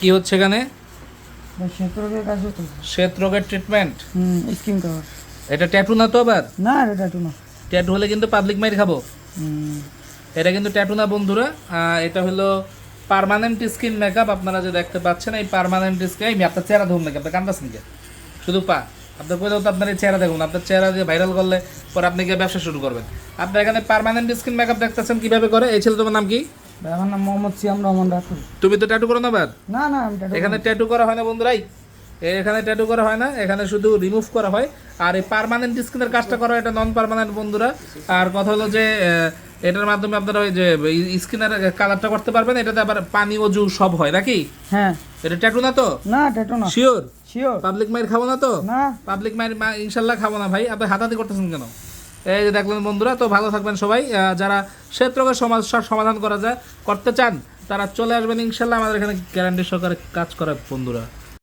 কি হচ্ছে এখানে? শ্বেত রোগের ট্রিটমেন্ট হুম স্কিন কাভার এটা ট্যাটু না তো আবার? না এটা ট্যাটু না। ট্যাটু হলে কিন্তু পাবলিক মাইর খাব। এটা কিন্তু ট্যাটু না বন্ধুরা। এটা হলো পার্মানেন্ট স্কিন মেকআপ আপনারা যে দেখতে পাচ্ছেন এই পার্মানেন্ট স্কিন এই আপনার চেহারা ধরুন নাকি আপনার কান্দাস নাকি? শুধু পা। আপনার কোথাও তো আপনার এই চেহারা দেখুন আপনার চেহারা দিয়ে ভাইরাল করলে পরে আপনি গিয়ে ব্যবসা শুরু করবেন। আপনার এখানে পার্মানেন্ট স্কিন মেকআপ দেখতেছেন কীভাবে করে? এই ছেলে তোমার নাম কি? আমার নাম মোহাম্মদ সিয়াম রহমান রাতুল তুমি তো ট্যাটু করো না আবার না না আমি ট্যাটু এখানে ট্যাটু করা হয় না বন্ধুরাই। এখানে ট্যাটু করা হয় না এখানে শুধু রিমুভ করা হয়। আর এই পার্মানেন্ট স্কিনের কাজটা করা এটা নন পার্মানেন্ট বন্ধুরা। আর কথা হলো যে এটার মাধ্যমে আপনারা ওই যে স্কিনের কালারটা করতে পারবেন এটাতে আবার পানি অজু সব হয় নাকি? হ্যাঁ। এটা ট্যাটু না তো? না ট্যাটু না। শিওর শিওর পাবলিক মাইর খাব না তো? না। পাবলিক মাইর মা- ইনশাল্লাহ খাব না ভাই। আপনি হাতাহাতি করতেছেন কেন? এই যে দেখলেন বন্ধুরা, তো ভালো থাকবেন সবাই। যারা ক্ষেত্রকে সমস্যার সমাধান করা যায়, করতে চান, তারা চলে আসবেন ইনশাল্লাহ আমাদের এখানে গ্যারান্টি সহকারে কাজ করে বন্ধুরা।